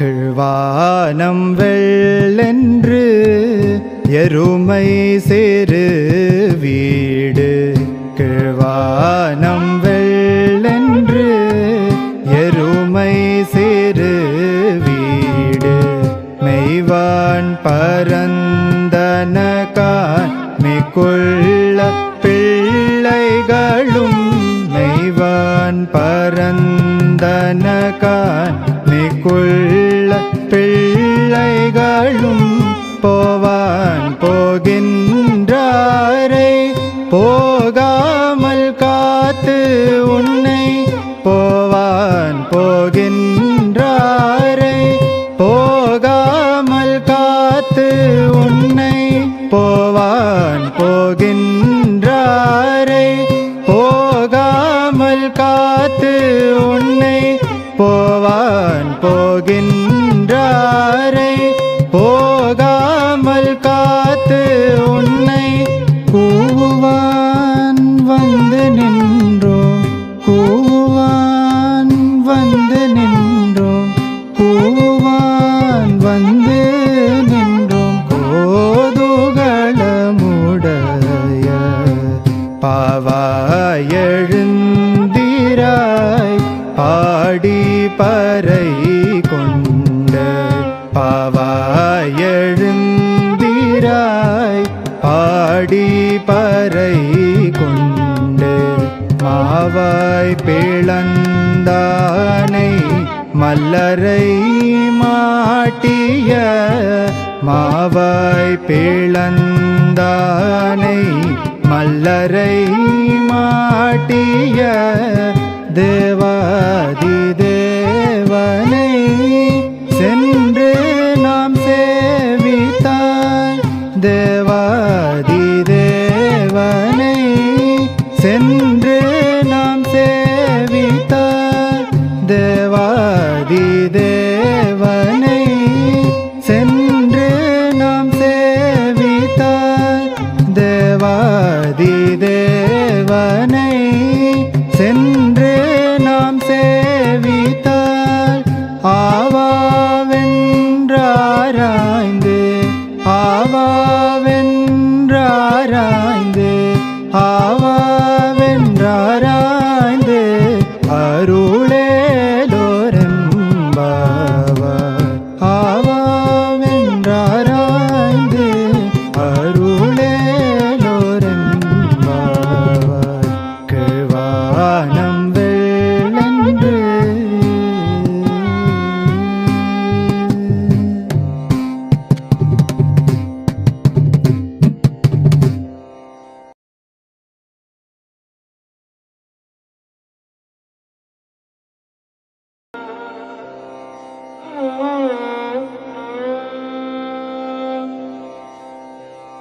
கிழ்வானம் வெள்ளென்று எருமை சேரு வீடு. கிழ்வானம் வெள்ளென்று எருமை சேரு வீடு. மெய்வான் பரந்தனகான் மிகுள்ள பிள்ளைகளும் மெய்வான் பரந்தனகான் மிகுள்ள பிள்ளைகளும் போவான் போகின்ற பாவாய் எழுந்திராய் பாடி பறை கொண்டு மாவாய் பிளந்தானை மல்லரை மாட்டிய மாவாய் பிளந்தானை மல்லரை மாட்டிய தேவ नाम से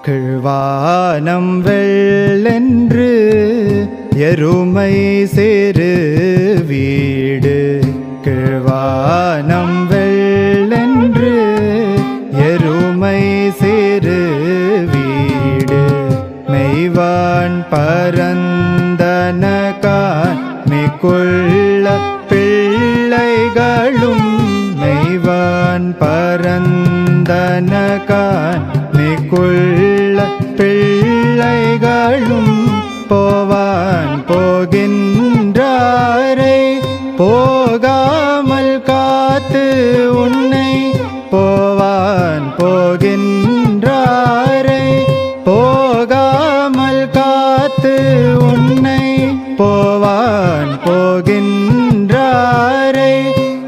கிழ்வானம் வெள்ளென்று எருமை சேரு வீடு. கிழ்வானம் வெள்ளென்று எருமை சேரு வீடு. மெய்வான் பரந்தனகான் மிகுள்ள பிள்ளைகளும் மெய்வான் பரந்தனகான் மிகுள்ள போகின்றாரை போகாமல் காத்து உன்னை போவான் போகின்றாரை. போகாமல் காத்து உன்னை போவான் போகின்றாரை.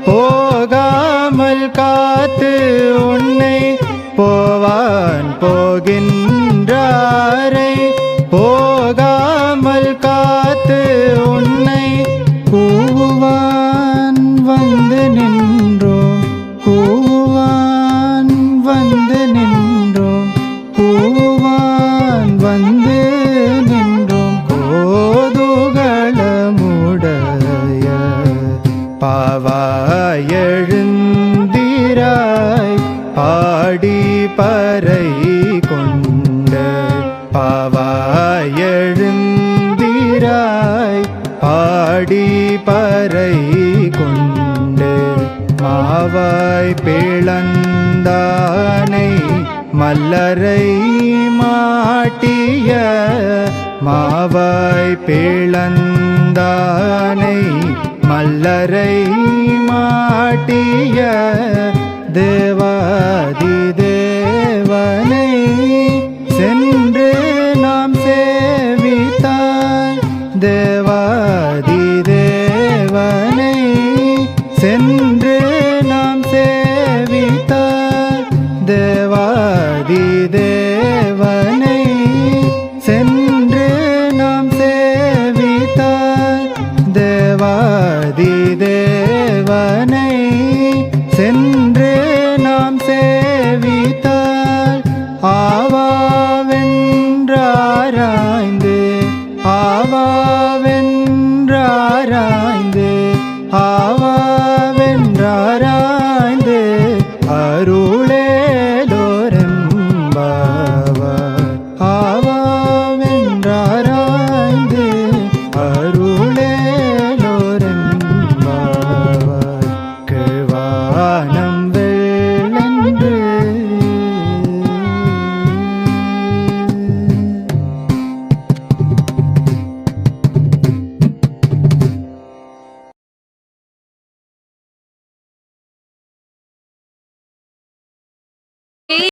போகாமல் காத்து உன்னை போவான் போகின்றாரை. போ எழுந்திராய் பாடி பறை கொண்ட பாவாயெழுந்திராய் பாடி பறை கொண்டு மாவாய் பிளந்தானை மல்லரை மாட்டிய மாவாய் பிளந்தானை மல்லரை दी दे